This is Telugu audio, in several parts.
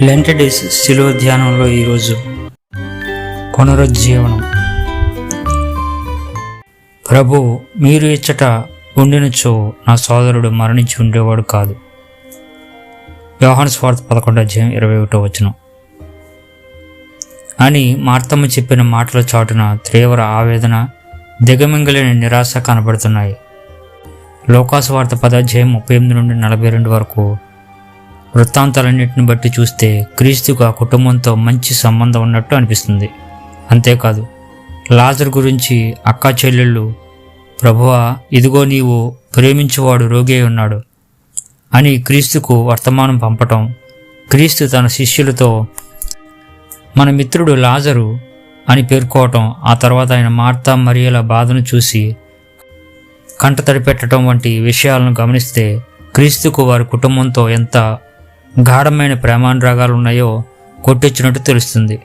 లెంటడేస్ శిలువ ధ్యానంలో ఈరోజు పునరుజ్జీవనం. ప్రభు మీరు ఇచ్చట ఉండినచో నా సోదరుడు మరణించి ఉండేవాడు కాదు. యోహాను స్వార్థ పదకొండు అధ్యాయం ఇరవై ఒకటో వచనం. అని మార్తమ్మ చెప్పిన మాటల చాటున తీవ్ర ఆవేదన దిగమింగలేని నిరాశ కనబడుతున్నాయి. లోకాసు వార్త పదాధ్యాయం ముప్పై ఎనిమిది నుండి నలభై రెండు వరకు వృత్తాంతాలన్నింటిని బట్టి చూస్తే క్రీస్తుకు ఆ కుటుంబంతో మంచి సంబంధం ఉన్నట్టు అనిపిస్తుంది. అంతేకాదు లాజర్ గురించి అక్కా చెల్లెళ్ళు ప్రభువా ఇదిగో నీవు ప్రేమించువాడు రోగే ఉన్నాడు అని క్రీస్తుకు వర్తమానం పంపటం క్రీస్తు తన శిష్యులతో మన మిత్రుడు లాజరు అని పేర్కోవటం ఆ తర్వాత ఆయన మార్తా మరియల బాధను చూసి కంట తడిపెట్టడం వంటి విషయాలను గమనిస్తే క్రీస్తుకు వారి కుటుంబంతో ఎంత గాఢమైన ప్రేమానురాగాలు ఉన్నాయో కొట్టించినట్టు తెలుస్తుంది.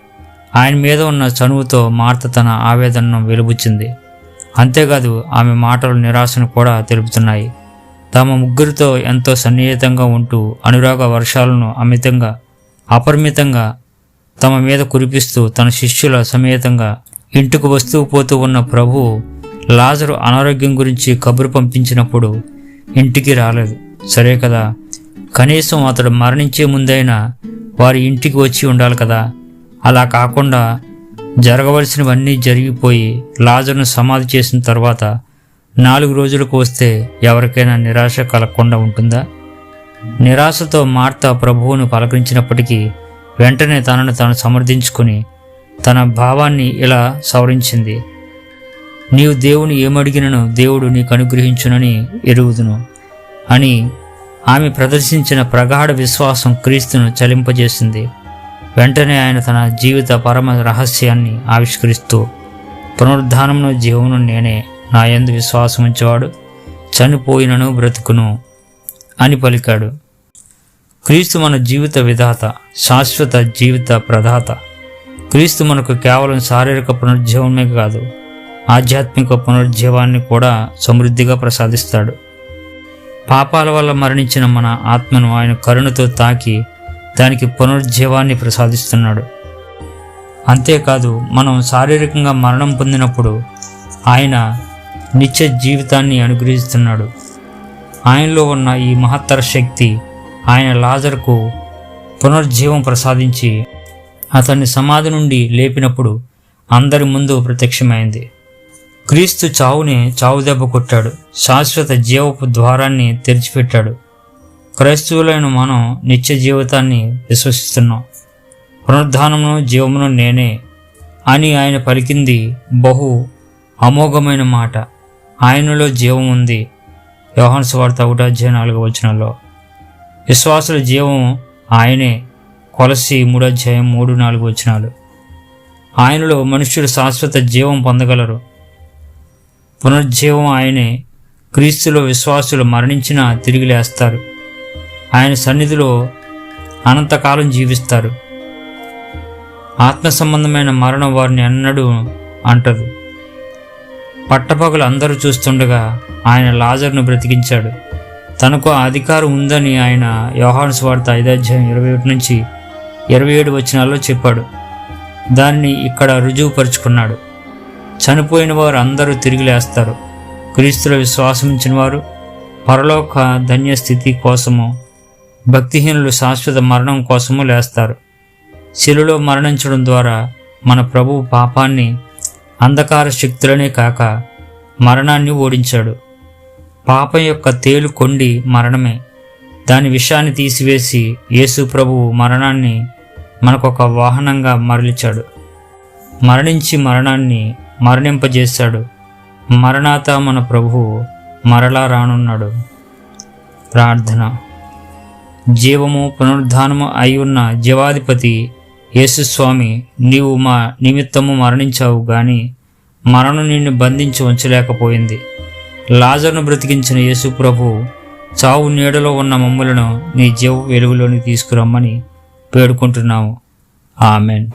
ఆయన మీద ఉన్న చనువుతో మార్త తన ఆవేదనను వెలుబుచ్చింది. అంతేకాదు ఆమె మాటలు నిరాశను కూడా తెలుపుతున్నాయి. తమ ముగ్గురితో ఎంతో సన్నిహితంగా ఉంటూ అనురాగ వర్షాలను అమితంగా అపరిమితంగా తమ మీద కురిపిస్తూ తన శిష్యుల సమేతంగా ఇంటికి వస్తూ పోతూ ఉన్న ప్రభువు లాజరు అనారోగ్యం గురించి కబురు పంపించినప్పుడు ఇంటికి రాలేదు. సరే కదా? కనీసం అతడు మరణించే ముందైనా వారి ఇంటికి వచ్చి ఉండాలి కదా. అలా కాకుండా జరగవలసినవన్నీ జరిగిపోయి లాజర్ను సమాధి చేసిన తర్వాత నాలుగు రోజులకు వస్తే ఎవరికైనా నిరాశ కలగకుండా ఉంటుందా? నిరాశతో మార్త ప్రభువును పలకరించినప్పటికీ వెంటనే తనను తాను సమర్థించుకుని తన భావాన్ని ఇలా సవరించింది. నీవు దేవుని ఏమడిగినను దేవుడు నీకు అనుగ్రహించునని ఎరుగుదును అని ఆమె ప్రదర్శించిన ప్రగాఢ విశ్వాసం క్రీస్తును చలింపజేసింది. వెంటనే ఆయన తన జీవిత పరమ రహస్యాన్ని ఆవిష్కరిస్తూ పునరుద్ధానమును జీవమును నేనే నా ఎందు విశ్వాసం ఉంచేవాడు చనిపోయినను బ్రతుకును అని పలికాడు. క్రీస్తు మన జీవిత విధాత శాశ్వత జీవిత ప్రదాత క్రీస్తు మనకు కేవలం శారీరక పునరుజ్జీవమే కాదు ఆధ్యాత్మిక పునరుజ్జీవాన్ని కూడా సమృద్ధిగా ప్రసాదిస్తాడు. పాపాల వల్ల మరణించిన మన ఆత్మను ఆయన కరుణతో తాకి దానికి పునరుజ్జీవాన్ని ప్రసాదిస్తున్నాడు. అంతేకాదు మనం శారీరకంగా మరణం పొందినప్పుడు ఆయన నిత్య జీవితాన్ని అనుగ్రహిస్తున్నాడు. ఆయనలో ఉన్న ఈ మహత్తర శక్తి ఆయన లాజర్కు పునర్జీవం ప్రసాదించి అతన్ని సమాధి నుండి లేపినప్పుడు అందరి ముందు ప్రత్యక్షమైంది. క్రీస్తు చావుని చావు దెబ్బ కొట్టాడు. శాశ్వత జీవపు ద్వారాన్ని తెరిచిపెట్టాడు. క్రైస్తవులైన మనం నిత్య జీవితాన్ని విశ్వసిస్తున్నాం. పునరుద్ధానమును జీవమును నేనే అని ఆయన పలికింది బహు అమోఘమైన మాట. ఆయనలో జీవం ఉంది. యోహాన్ స్వార్థ ఒకటాధ్యాయ అధ్యాయం వచనంలో. విశ్వాసుల జీవం ఆయనే. కొలసి మూడాధ్యాయం మూడు నాలుగు వచనాలు. ఆయనలో మనుష్యులు శాశ్వత జీవం పొందగలరు. పునర్జీవం ఆయనే. క్రీస్తులో విశ్వాసులు మరణించినా తిరిగి లేస్తారు. ఆయన సన్నిధిలో అనంతకాలం జీవిస్తారు. ఆత్మ సంబంధమైన మరణం వారిని అన్నడు అంటదు. పట్టపగలు అందరూ చూస్తుండగా ఆయన లాజర్ను బ్రతికించాడు. తనకు ఆ అధికారం ఉందని ఆయన యోహాను స్వార్థ ఐదాధ్యాయం ఇరవై ఒకటి నుంచి ఇరవై ఏడు వచనాల్లో చెప్పాడు. దానిని ఇక్కడ రుజువుపరుచుకున్నాడు. చనిపోయిన వారు అందరూ తిరిగి లేస్తారు. క్రీస్తులో విశ్వాసం వారు పరలోక ధన్య స్థితి కోసము భక్తిహీనులు శాశ్వత మరణం కోసము లేస్తారు. శిలులో మరణించడం ద్వారా మన ప్రభువు పాపాన్ని అంధకార శక్తులనే కాక మరణాన్ని ఓడించాడు. పాపం యొక్క తేలు కొండి మరణమే. దాని విషయాన్ని తీసివేసి యేసు ప్రభువు మరణాన్ని మనకొక వాహనంగా మరలిచాడు. మరణించి మరణాన్ని మరణింపజేశాడు. మరణాత మన ప్రభువు మరలా రానున్నాడు. ప్రార్థన. జీవము పునరుద్ధానము అయి ఉన్న జీవాధిపతి యేసుస్వామి నీవు మా నిమిత్తము మరణించావు గాని మరణం నిన్ను బంధించి ఉంచలేకపోయింది. లాజర్ను బ్రతికించిన యేసు ప్రభు చావు నీడలో ఉన్న మమ్ములను నీ జీవ వెలుగులోని తీసుకురమ్మని పేడుకుంటున్నాము ఆమెన్.